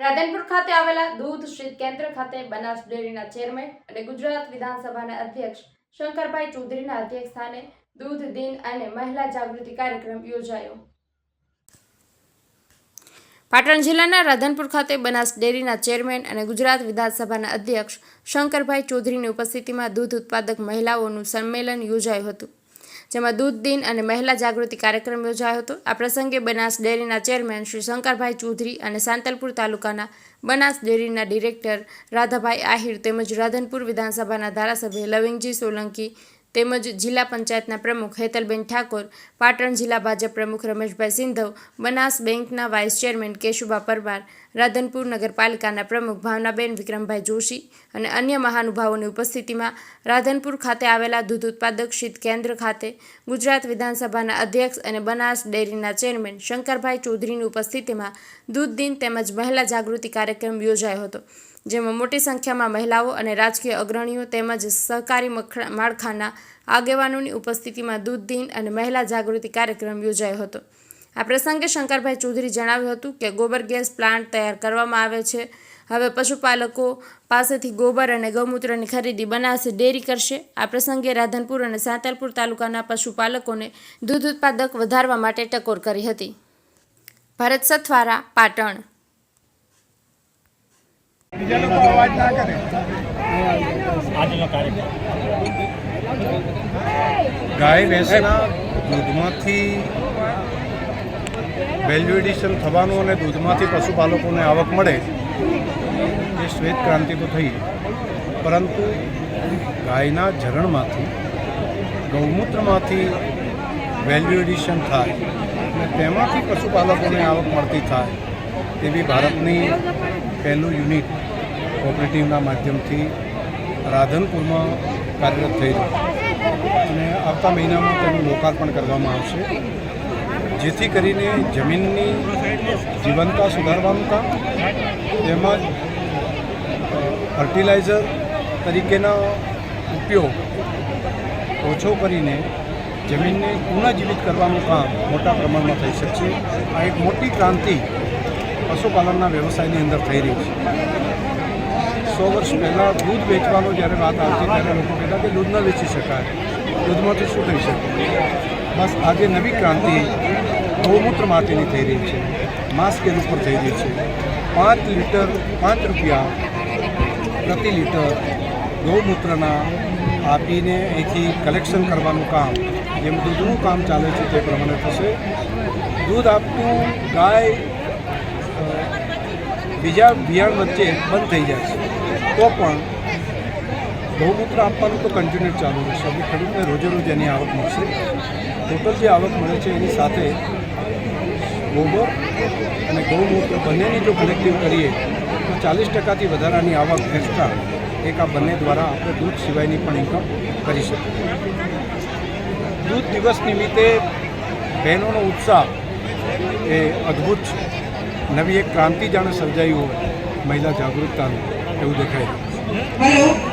રાધનપુર ખાતે આવેલા દૂધ શીત કેન્દ્ર ખાતે બનાસ ડેરીના ચેરમેન અને ગુજરાત વિધાનસભાના અધ્યક્ષ શંકરભાઈ ચૌધરીના અધ્યક્ષ સ્થાને દૂધ દિન અને મહિલા જાગૃતિ કાર્યક્રમ યોજાયો. પાટણ જિલ્લાના રાધનપુર ખાતે બનાસ ડેરીના ચેરમેન અને ગુજરાત વિધાનસભાના અધ્યક્ષ શંકરભાઈ ચૌધરીની ઉપસ્થિતિમાં દૂધ ઉત્પાદક મહિલાઓનું સંમેલન યોજાયું હતું. જેમાં દૂધ દિન અને મહિલા જાગૃતિ કાર્યક્રમ યોજાયો હતો. આ પ્રસંગે બનાસ ડેરીના ચેરમેન શ્રી શંકરભાઈ ચૌધરી અને સાંતલપુર તાલુકાના બનાસ ડેરીના ડિરેક્ટર રાધાભાઈ આહિર તેમજ રાધનપુર વિધાનસભાના ધારાસભ્ય લવિંગજી સોલંકી તેમજ જિલ્લા પંચાયતના પ્રમુખ હેતલબેન ઠાકોર, પાટણ જિલ્લા ભાજપ પ્રમુખ રમેશભાઈ સિંધવ, બનાસ બેંકના વાઇસ ચેરમેન કેશુભા પરમાર, રાધનપુર નગરપાલિકાના પ્રમુખ ભાવનાબેન વિક્રમભાઈ જોશી અને અન્ય મહાનુભાવોની ઉપસ્થિતિમાં રાધનપુર ખાતે આવેલા દૂધ ઉત્પાદક શીત કેન્દ્ર ખાતે ગુજરાત વિધાનસભાના અધ્યક્ષ અને બનાસ ડેરીના ચેરમેન શંકરભાઈ ચૌધરીની ઉપસ્થિતિમાં દૂધ દિન તેમજ મહિલા જાગૃતિ કાર્યક્રમ યોજાયો હતો. જેમાં મોટી સંખ્યામાં મહિલાઓ અને રાજકીય અગ્રણીઓ તેમજ સહકારી માળખાના આગેવાનોની ઉપસ્થિતિમાં દૂધ, દિન અને મહિલા જાગૃતિ કાર્યક્રમ યોજાયો હતો. આ પ્રસંગે શંકરભાઈ ચૌધરી જણાવ્યું હતું કે ગોબર ગેસ પ્લાન્ટ તૈયાર કરવામાં આવે છે. હવે પશુપાલકો પાસેથી ગોબર અને ગૌમૂત્રની ખરીદી બનાવશે, ડેરી કરશે. આ પ્રસંગે રાધનપુર અને સાંતલપુર તાલુકાના પશુપાલકોને દૂધ ઉત્પાદક વધારવા માટે ટકોર કરી હતી. ભરત સથવારા, પાટણ. બીજા લોકો અવાજ ના કરે. આજનો કાર્યક્રમ. ગાય ભેંસના દૂધમાંથી વેલ્યુ એડિશન થવાનું અને દૂધમાંથી પશુપાલકોને આવક મળે એ શ્વેત ક્રાંતિ તો થઈ. પરંતુ ગાયના ઝરણમાંથી ગૌમૂત્રમાંથી વેલ્યુ એડિશન થાય અને તેમાંથી પશુપાલકોને આવક મળતી થાય તેવી ભારતની પહેલું યુનિટ કોઓપરેટિવના માધ્યમથી રાધનપુરમાં કાર્યરત થઈ રહ્યું અને આવતા મહિનામાં તેનું લોકાર્પણ કરવામાં આવશે. જેથી કરીને જમીનની જીવનતા સુધારવાનું કામ તેમજ ફર્ટિલાઇઝર તરીકેના ઉપયોગ ઓછો કરીને જમીનને પુનઃજીવિત કરવાનું કામ મોટા પ્રમાણમાં થઈ શકશે. આ એક મોટી ક્રાંતિ પશુપાલનના વ્યવસાયની અંદર થઈ રહી છે. સો વર્ષ પહેલાં દૂધ વેચવાનો જ્યારે વાત આવતી ત્યારે લોકો કહેતા કે દૂધ ન વેચી શકાય. દૂધમાંથી શું થઈ શકે? બસ આજે નવી ક્રાંતિ ગૌમૂત્ર માટેની થઈ રહી છે. માસ સ્કેલ ઉપર થઈ રહી છે. પાંચ લીટર, પાંચ રૂપિયા પ્રતિ લીટર ગૌમૂત્રના આપીને અહીંથી કલેક્શન કરવાનું કામ, જેમ દૂધનું કામ ચાલે છે તે પ્રમાણે થશે. દૂધ આપતું ગાય બીજા બિયાણ વચ્ચે બંધ થઈ જાય છે. તો પણ ગૌમૂત્ર આપવાનું તો કન્ટિન્યુ ચાલુ રહેશે. એટલે ખેડૂતને રોજે રોજ એની આવક મળશે. ટોટલ જે આવક મળે છે એની સાથે ગોબર અને ગૌમૂત્ર બંનેની જો કલેક્ટિવ કરીએ, તો ચાલીસ ટકાથી વધારાની આવક એક્સ્ટ્રા એક આ બંને દ્વારા આપણે દૂધ સિવાયની પણ ઇન્કમ કરી શકીએ. દૂધ દિવસ નિમિત્તે બહેનોનો ઉત્સાહ એ અદ્ભુત છે. નવી એક ક્રાંતિ જાણે સર્જાઈ હોય, મહિલા જાગૃતતાનું. એવું દેખાય હેલો